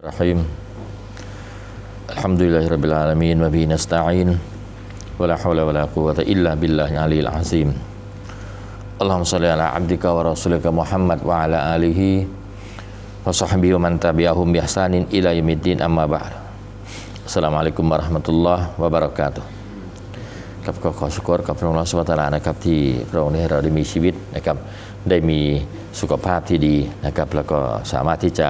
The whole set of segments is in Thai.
Bismillahirrahmanirrahim. Alhamdulillahirabbil alamin wa bihi nasta'in wala haula wala quwwata illa billahil aliyil azim. Allahumma shalli ala abdika wa rasulika Muhammad wa ala alihi wa sahbihi wa man tabi'ahum bi ihsanin ila yaumiddin amma ba'd. Assalamualaikum warahmatullahi wabarakatuh. ครับก็ขอสุกรกับพระองค์ลอสวตารานะครับที่พระองค์ได้ให้เราได้มีชีวิตนะครับได้มีสุขภาพที่ดีนะครับแล้วก็สามารถที่จะ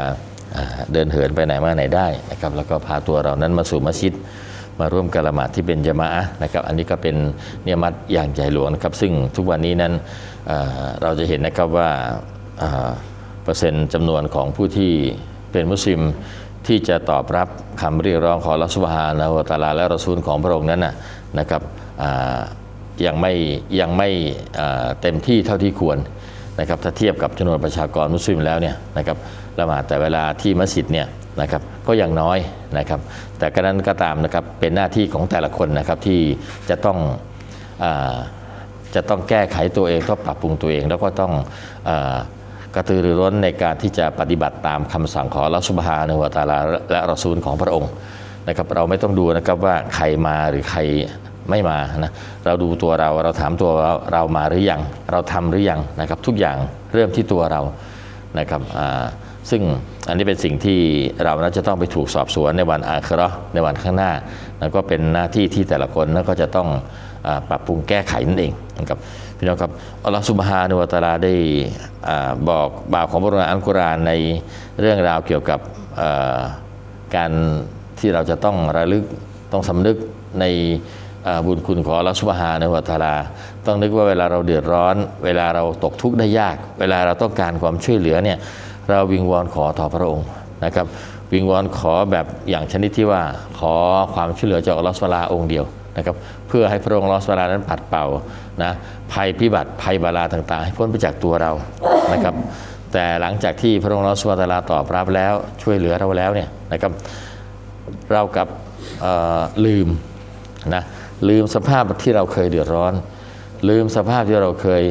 เดินเหินไปไหนมาไหนได้นะครับแล้วก็พาตัวเรานั้นมาสู่มัสยิดมาร่วมกะละหมาดที่เป็นจามะนะครับอันนี้ก็เป็นเนียมัตอย่างใหญ่หลวงนะครับซึ่งทุกวันนี้นั้นเเราจะเห็นนะครับว่าอ่าเปอร์เซ็นต์จำนวนของผู้ที่เป็นมุสลิมที่จะตอบรับคำเรียกร้องของอัลลอฮฺซุบฮานะฮูวะตาลาและรอซูลของพระองค์นั้นนะครับยังไม่ยังไม่เต็มที่เท่าที่ควร นะครับถ้าเทียบกับจำนวนประชากรมุสลิมแล้วเนี่ยนะครับละหมาดแต่เวลาที่มัสยิดเนี่ยนะครับก็ยังน้อยนะครับ แต่กระนั้นก็ตามนะครับเป็นหน้าที่ของแต่ละคนนะครับที่จะต้องอจะต้องแก้ไขตัวเองต้องปรับปรุงตัวเอง แล้วก็ต้องอกระตือรือร้นในการที่จะปฏิบัติตามคำสั่งของอัสุบฮานะฮูวตาลาและรอซูลของพระองค์นะครับเราไม่ต้องดูนะครับว่าใครมาหรือใคร ไม่มานะเราดูตัวเราเราถามตัวเราเรามาหรือยังเราทำหรือยังนะครับทุกอย่างเริ่มที่ตัวเรานะครับอ่าซึ่งอันนี้เป็นสิ่งที่เราน่าจะต้องไปถูกสอบสวนในวันอาคราะในวันข้างหน้าแล้วก็เป็นหน้าที่ที่แต่ละคนนั้นก็จะต้องอปรับปรุงแก้ไขนั่นเองนะครับพี่น้องครับอัลลอฮฺสุบฮานุวะตาลาได้อาบอกบ่าวของพระองค์อัลกุรอานในเรื่องราวเกี่ยวกับอ่าการที่เราจะต้องระลึกต้องสำนึกใน บุญคุณของอัลลอฮฺสุบฮานุวะตาลา ต้องนึกว่าเวลาเราเดือดร้อน เวลาเราตกทุกข์ได้ยาก เวลาเราต้องการความช่วยเหลือเนี่ยเราวิงวอนขอต่อพระองค์นะครับ วิงวอนขอแบบอย่างชนิดที่ว่าขอความช่วยเหลือจากอัลลอฮฺสุบฮานะองค์เดียวนะครับเพื่อให้พระองค์อัลลอฮฺสุบฮานะนั้นปัดเป่านะภัยพิบัติภัยบาลาต่างๆ ให้พ้นไปจากตัวเรานะครับ แต่หลังจากที่พระองค์อัลลอฮฺสุบฮานะตอบรับแล้วช่วยเหลือเราแล้วเนี่ยนะครับเรากับลืมนะ ลืมสภาพที่เราเคยเดือดร้อน ลืมสภาพที่เราเคย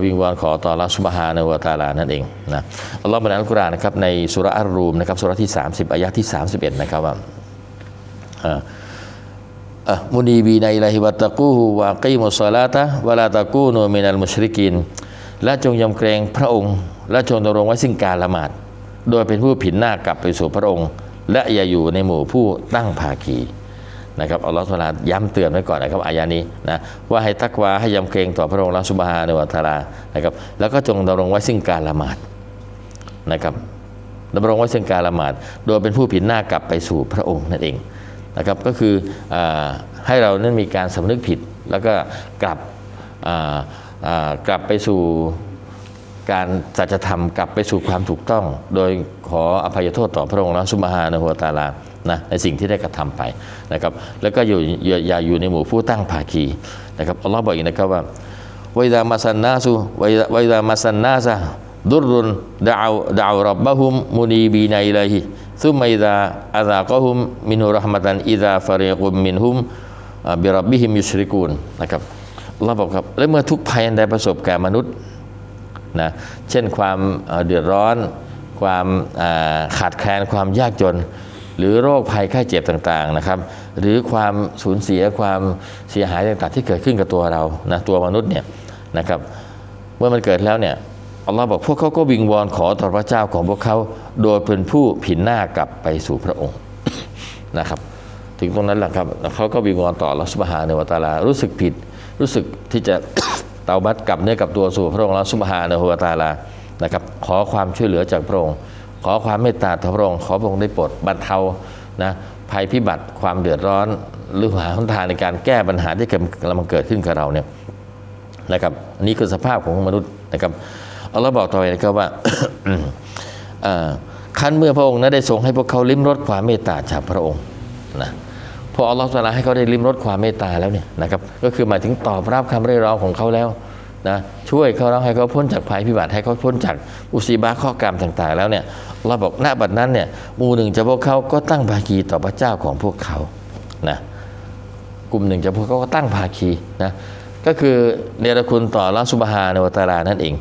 เวิงวอนขอต่อรัสุบฮานวตาลานั่นเองนะอัลลอฮฺบันอัลกุรอานนะครับในสุราอัลรูมนะครับสุราที่ 30อายะที่ 31 นะครับว่ามุนีบีในลาฮิวัตะกูฮูวะกีมุสซาลาตะวะลาตะกูนูมินัลมุชริกิน และจงยำเกรงพระองค์ และจงดำรงไว้ซึ่งการละหมาด โดยเป็นผู้ผินหน้ากลับไปสู่พระองค์ และอย่าอยู่ในหมู่ผู้ตั้งภาคี นะครับอัลลอฮฺสุบฮาย้ำเตือนไว้ก่อนนะครับอายานี้นะว่าให้ตักวาให้ยำเกรงต่อพระองค์ละสุบฮานะฮูวะตาลานะครับแล้วก็จงดำรงไว้ซึ่งการละหมาดนะครับดำรงไว้ซึ่งการละหมาด โดยเป็นผู้ผินหน้ากลับไปสู่พระองค์นั่นเองนะครับก็คืออให้เรานั้นมีการสำนึกผิดแล้วก็กลับกลับไปสู่ การสัจธรรมกลับไปสู่ความถูกต้อง โดยขออภัยโทษต่อพระองค์และสุบฮานะฮูวตาลานะในสิ่งที่ได้กระทำไปนะครับแล้วก็อยู่อย่าอย่าอยู่ในหมู่ผู้ตั้งภาคีนะครับอัลลอฮ์บอกอีกนะครับว่าไวดามาสันนาสุวดาไวดามาสันนาซะดุรุนดะเอาดะเอารับบะฮุมมุนีบีนัยลาฮิซุมมอิดาอาซากะฮุมมินุรห์มะตันอิดาฟาริกุมมินฮุมบิรับบิฮิมยุชริกูนนะครับอัลลอฮ์บอกครับและเมื่อทุกภัยอันใดประสบแก่มนุษย์ นะเช่นความเดือดร้อน ความขาดแคลนความยากจน หรือโรคภัยไข้เจ็บต่างๆนะครับ หรือความสูญเสียความเสียหายต่างๆ ที่เกิดขึ้นกับตัวเรานะตัวมนุษย์เนี่ยนะครับเมื่อมันเกิดแล้วเนี่ยอัลลอฮ์บอกพวกเขาก็วิงวอนขอต่อพระเจ้าของพวกเขาโดยเป็นผู้ผินหน้ากลับไปสู่พระองค์นะครับ ถึงตรงนั้นแหละครับเขาก็วิงวอนต่ออัลลอฮ์ซุบฮานวะตาลารู้สึกผิดรู้สึกที่จะาบัตกลับเนื้อกลับตัวสู่พระองค์อัลลอฮ์ซุบฮานะฮูวตาลานะครับขอความช่วยเหลือจากพระองค์ ขอความเมตตาต่อพระองค์ขอพระองค์ได้โปรดบรรเทานะภัยพิบัติความเดือดร้อน หรือหาหนทางในการแก้ปัญหาที่กำลังเกิดขึ้นกับเราเนี่ยนะครับอันนี้คือสภาพของมนุษย์นะครับอัลลอฮ์บอกต่อไปนะครับว่าอ่าคันเมื่อพระองค์นั้นได้ทรงให้พวกเขาลิ้มรสความเมตตาจากพระองค์นะ พออัลลอฮ์ตรัสให้เขาได้ลิ้มรสความเมตตาแล้วเนี่ยนะครับก็คือหมายถึงตอบรับคำเรียกร้องของเขาแล้วนะช่วยเขาแล้วให้เขาพ้นจากภัยพิบัติให้เขาพ้นจากอุสีบาข้อกรรมต่างๆ แล้วเนี่ยเราบอกหน้าบัดนั้นเนี่ยมูหนึ่งจาพวกเขาก็ตั้งภาคีต่อพระเจ้าของพวกเขานะกลุ่มหนึ่งจาพวกเขาก็ตั้งภาคีนะก็คือเนรคุณต่อละสุบฮาในวตาลานั่นเอง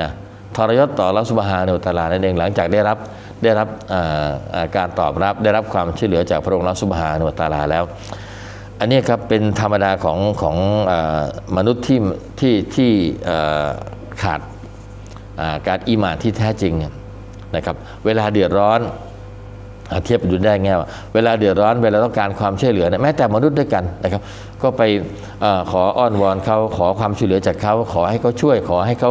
นะทรยศต่อละสุบฮาในวตาลานั่นเองหลังจากได้รับ ได้รับการตอบรับได้รับความช่วยเหลือจากพระองค์ลอสุบฮานุตาลาแล้ว อันนี้ครับเป็นธรรมดาของของอมนุษย์ที่ที่ที่ขาดการอีหมานที่แท้จริงนะครับเวลาเดือดร้อนอเทียบดูได้ไงว่าเวลาเดือดร้อนเวลาต้องการความช่วยเหลือแม้แต่มนุษย์ด้วยกันนะครับ ก็ไปอขออ้อนวอนเขาขอความช่วยเหลือจากเขาขอให้เขาช่วย ขอให้เขา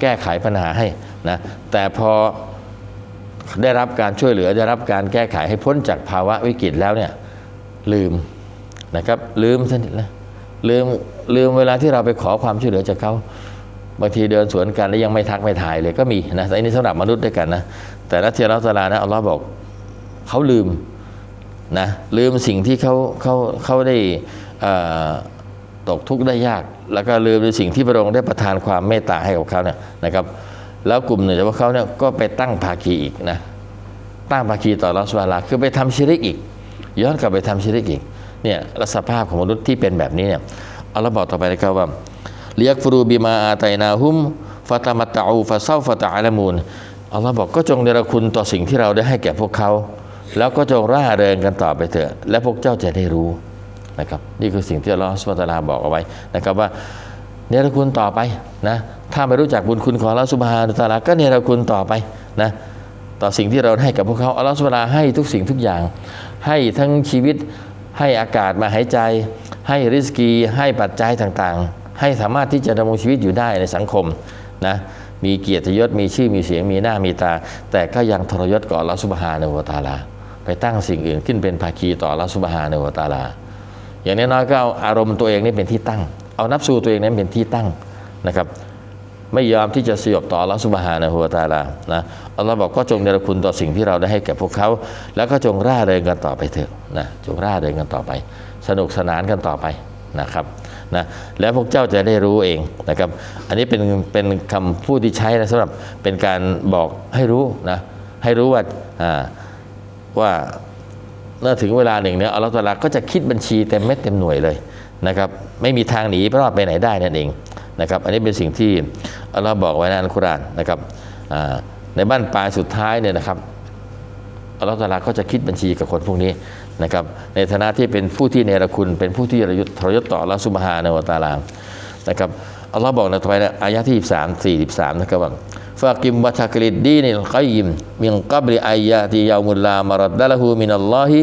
แก้ไขปัญหาให้นะแต่พอ ได้รับการช่วยเหลือได้รับการแก้ไขให้พ้นจากภาวะวิกฤตแล้วเนี่ยลืมนะครับลืมสนิทนะลืมลืมเวลาที่เราไปขอความช่วยเหลือจากเขาบางทีเดินสวนกันแล้วยังไม่ทักไม่ทายเลยก็มีนะแต่อันนี้สำหรับมนุษย์ด้วยกันนะแต่นัทเทียรัตลานะอัลลอฮ์บอกเขาลืมนะลืมสิ่งที่เขาเขาเขาได้ตกทุกข์ได้ยาก แล้วก็ลืมในสิ่งที่พระองค์ได้ประทานความเมตตาให้กับเขาเนี่ยนะครับ แล้วกลุ่มหนึ่งจากพวกเขาเนี่ยก็ไปตั้งภาคีอีกนะตั้งภาคีต่อรัสวาลาคือไปทำชิริกอีก ย้อนกลับไปทำชิริกอีกเนี่ยและสภาพของมนุษย์ที่เป็นแบบนี้เนี่ยอัลลอฮ์บอกต่อไปนะครับว่าเลียกฟรูบิมาอาไตนาฮุมฟาตามัตตาอูฟาเซาฟาตาอัลมูนอัลลอฮ์บอกก็จงเนรคุณต่อสิ่งที่เราได้ให้แก่พวกเขา แล้วก็จงร่าเริงกันต่อไปเถอะ และพวกเจ้าจะได้รู้นะครับ นี่คือสิ่งที่อัลลอฮ์สุบฮานะฮูวะตาลาบอกเอาไว้นะครับว่า เนรคุณต่อไปนะถ้าไม่รู้จักบุญคุณของอัลลอฮฺสุบฮานุตาลาก็เนรคุณต่อไปนะต่อสิ่งที่เราให้กับพวกเขาอัลลอฮฺสุบฮานาให้ทุกสิ่งทุกอย่าง ให้ทั้งชีวิตให้อากาศมาหายใจ ให้ริสกี ให้ปัจจัยต่างๆ ให้สามารถที่จะดำรงชีวิตอยู่ได้ในสังคมนะมีเกียรติยศมีชื่อมีเสียงมีหน้ามีตา แต่ก็ยังทรยศต่อลลอสุบฮานะฮูวตาลา ไปตั้งสิ่งอื่นขึ้นเป็นภาคีต่อลลอสุบฮานะฮูวตาลา อย่างน้อยๆก็เอาอารมณ์ตัวเองนี่เป็นที่ตั้ง เอานับสูตัวเองนั้นเป็นที่ตั้งนะครับ ไม่ยอมที่จะสยบต่ออัลลอฮฺสุบฮานะฮูวตาลานะอัลลอฮ์บอกก็จงเนรคุณต่อสิ่งที่เราได้ให้แก่พวกเขา แล้วก็จงร่าเริงกันต่อไปเถอะนะจงร่าเริงกันต่อไป สนุกสนานกันต่อไปนะครับนะแล้วพวกเจ้าจะได้รู้เองนะครับ อันนี้เป็นเป็นคำพูดที่ใช้นะสำหรับเป็นการบอกให้รู้นะให้รู้ว่าว่าเมื่อถึงเวลาหนึ่งเนี่ยอัลลอฮฺตะอาลาก็จะคิดบัญชีเต็มเม็ดเต็มหน่วยเลย นะครับไม่มีทางหนีรอดไปไหนได้นั่นเองนะครับอันนี้เป็นสิ่งที่อัลลอฮ์บอกไว้ในอัลกุรอานนะครับในบ้านปลายสุดท้ายเนี่ยนะครับอัลลอฮฺตาลาก็จะคิดบัญชีกับคนพวกนี้นะครับในฐานะที่เป็นผู้ที่เนรคุณ เป็นผู้ที่ทรยศทรยศต่ออัลลอฮฺสุบฮานะฮูวตาลานะครับอัลลอฮ์บอกในต่อไปนะอายะที่23 43นะครับว่าฟากิมวะชักลิดดีนิลกัยยิมมินกับลิอายาติยามุลลามารัดดะละหูมินัลลอฮิ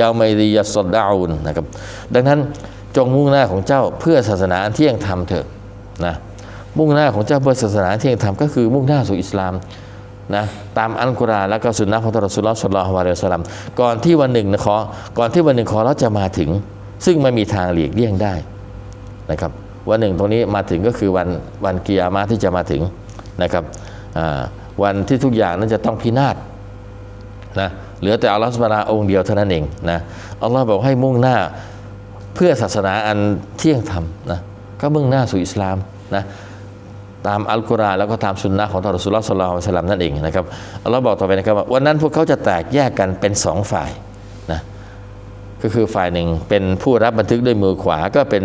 ยามัยดิยัสดดาอุนนะครับดังนั้น จงมุ่งหน้าของเจ้าเพื่อศาสนาเที่ยงธรรมเถอะนะมุ่งหน้าของเจ้าเพื่อศาสนาเที่ยงธรรมก็คือมุ่งหน้าสู่อิสลามนะตามอัลกุรอานและก็สุนนะของท่านรอสุลลอฮ์สัลลอฮุอะลัยฮิวะสัลลัมก่อนที่วันหนึ่งนะขอก่อนที่วันหนึ่งขอเราจะมาถึง ซึ่งไม่มีทางหลีกเลี่ยงได้นะครับวันหนึ่งตรงนี้มาถึงก็คือวันวันกิยามะที่จะมาถึงนะครับวันที่ทุกอย่างนั้นจะต้องพินาศนะเหลือแต่อัลลอฮฺสุบานะฮูวะตะอาลาองค์เดียวเท่านั้นเองนะอัลลอฮ์บอกให้มุ่งหน้า เพื่อศาสนาอันเที่ยงธรรมนะก็มุ่งหน้าสู่อิสลามนะตามอัลกุรอานแล้วก็ตามสุนนะของท่านรอสูลุลลอฮ์ศ็อลลัลลอฮุลัยฮิวะซัลลัมนั่นเองนะครับอัลลอฮ์บอกต่อไปนะครับว่าวันนั้นพวกเขาจะแตกแยกกันเป็นสองฝ่ายนะก็คือฝ่ายหนึ่งเป็นผู้รับบันทึกด้วยมือขวาก็เป็น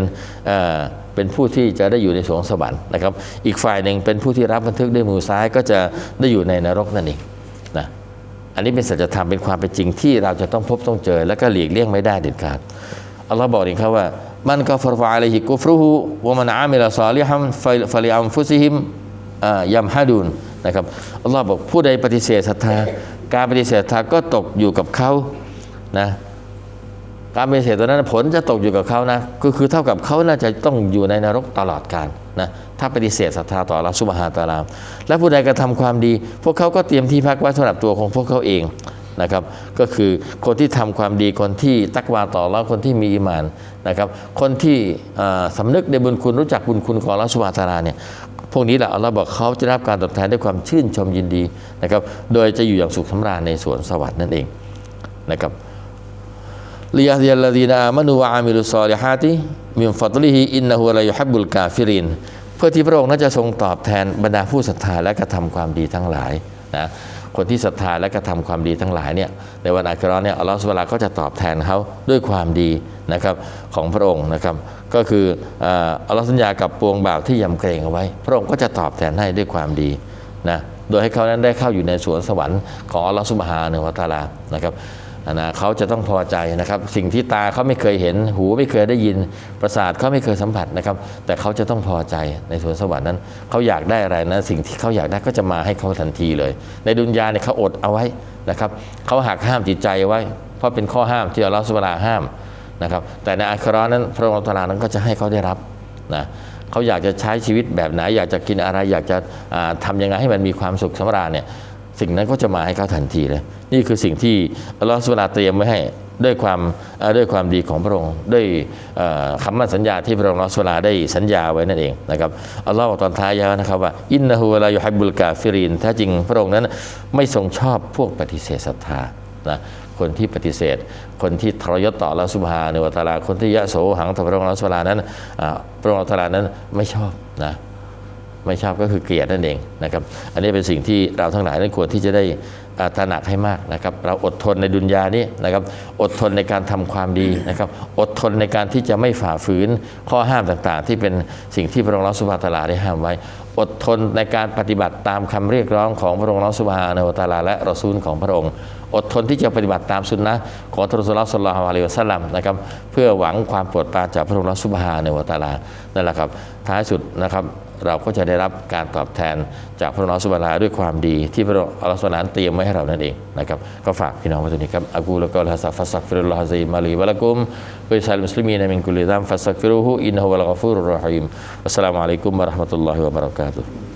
เอ่อเป็นผู้ที่จะได้อยู่ในสวงสวรรค์นะครับ อีกฝ่ายหนึ่งเป็นผู้ที่รับบันทึกด้วยมือซ้ายก็จะได้อยู่ในนรกนั่นเองนะอันนี้เป็นสัจธรรมเป็นความเป็นจริงที่เราจะต้องพบต้องเจอ แล้วก็หลีกเลี่ยงไม่ได้เด็ดขาด อัลลอฮ์บอกเองครับว่า มันก็ฟรฟาอะลัยฮิกุฟรุฮุวะมันอามิลซอลิฮัมฟะลิอัมฟุซิฮิมอ่ายัมฮะดูนนะครับอัลลอฮ์บอกผู้ใดปฏิเสธศรัทธา การปฏิเสธศรัทธาก็ตกอยู่กับเขานะการปฏิเสธตัวนั้นผลจะตกอยู่กับเขานะก็คือเท่ากับเขาน่าจะต้องอยู่ในนรกตลอดกาลนะถ้าปฏิเสธศรัทธาต่อเราสุบฮานะตาลาและผู้ใดกระทำความดี พวกเขาก็เตรียมที่พักไว้สำหรับตัวของพวกเขาเอง นะครับ ก็คือคนที่ทำความดีคนที่ตักวาต่อเราคนที่มีอีหมานนะครับ คนที่อ่าสำนึกในบุญคุณรู้จักบุญคุณของเราสุบฮาตาลาเนี่ยพวกนี้แหละอัลลอฮ์บอกเขาจะรับการตอบแทนด้วยความชื่นชมยินดีนะครับ โดยจะอยู่อย่างสุขสำราญในสวนสวรรค์นั่นเองนะครับลิยาฮิยัลลดีนามานูวะอามิลุซอลิฮาติมินฟัตลิฮิอินนะฮูวะลายุฮับบุลกาฟิรินเพื่อที่พระองค์นั้นจะทรงตอบแทนบรรดาผู้ศรัทธาและกระทำความดีทั้งหลายนะ คนที่ศรัทธาและกระทำความดีทั้งหลายเนี่ยในวันอัคราเนี่ยอัลลอฮฺสุบฮานะฮูวลาก็จะตอบแทนเขาด้วยความดีนะครับของพระองค์นะครับ ก็คืออ่าอัลลอฮฺสัญญากับปวงบ่าวที่ยำเกรงเอาไว้ พระองค์ก็จะตอบแทนให้ด้วยความดีนะโดยให้เขานั้นได้เข้าอยู่ในสวนสวรรค์ของอัลลอฮฺสุบฮานะวะตาลานะครับ นะเขาจะต้องพอใจนะครับ สิ่งที่ตาเขาไม่เคยเห็น หูไม่เคยได้ยิน ประสาทเขาไม่เคยสัมผัสนะครับ แต่เขาจะต้องพอใจในสวนสวรรค์นั้นเขาอยากได้อะไรนะ สิ่งที่เขาอยากได้ก็จะมาให้เขาทันทีเลย ในดุนยาเนี่ยเขาอดเอาไว้นะครับเขาหักห้ามจิตใจไว้ เพราะเป็นข้อห้ามที่อัลลอฮฺสุบฮานะฮูวะตะอาลาห้ามนะครับ แต่ในอัครานั้นพระองค์ตะอานั้นก็จะให้เขาได้รับนะเขาอยากจะใช้ชีวิตแบบไหน อยากจะกินอะไรอยากจะอ่าทำยังไงให้มันมีความสุขสำราญเนี่ย สิ่งนั้นก็จะมาให้เขาทันทีเลยนี่คือสิ่งที่อัลลอฮฺสุบฮานะฮูวลาเตรียมไว้ให้ด้วยความด้วยความดีของพระองค์ด้วยคำมั่นสัญญาที่พระองค์อัลลอฮฺสุบฮานะฮูวลาได้สัญญาไว้นั่นเองนะครับอัลลอฮฺบอกตอนท้ายยาวนะครับว่าอินนะฮูวะลายุฮับบุลกาฟิรินแท้จริงพระองค์นั้นไม่ทรงชอบพวกปฏิเสธศรัทธานะคนที่ปฏิเสธ คนที่ทรยศต่อลลอฮฺสุบฮานวะตาลาคนที่ยะโสหังต่อพระองค์ลอสุบฮานะฮูวลานั้นพระองค์ลอฮฺตะอาลานั้นไม่ชอบนะ ไม่ชอบก็คือเกลียดนั่นเองนะครับอันนี้เป็นสิ่งที่เราทั้งหลายนั้นควรที่จะได้ตระหนักให้มากนะครับ เราอดทนในดุนยานี้นะครับ อดทนในการทำความดีนะครับ อดทนในการที่จะไม่ฝ่าฝืนข้อห้ามต่างๆ ที่เป็นสิ่งที่พระองค์ราสุบฮาตาลาได้ห้ามไว้ อดทนในการปฏิบัติตามคำเรียกร้องของพระองค์ราสุบฮานตาลาและรอซูลของพระองค์ อดทนที่จะปฏิบัติตามสุนนะของทรสุลสลลัลลอฮุอะลัยฮิวะสลลัมนะครับเพื่อหวังความโปรดปรานจากพระองค์ราสุบฮานวะตะอาลานั่นแหละครับท้ายสุดนะครับเราก็จะได้รับการตอบแทนจากพระองค์อัสุบฮาลาด้วยความดีที่พระองค์อัลลอฮฺสุบฮานเตรียมไว้ให้เรานั่นเองนะครับก็ฝากพี่น้องไว้ตรงนี้ครับอากูละกอลฮะซัฟัสซักฟิรุลลอฮะซีมาลีวะละกุมวิซัลมุสลิมีนมินกุลิซัมฟัสซักฟิรุฮูอินฮูวะลกอฟูรุรรฮีมวัสสลามุอะลัยกุมวะราะห์มะตุลลอฮิวะบะเราะกาตุฮ์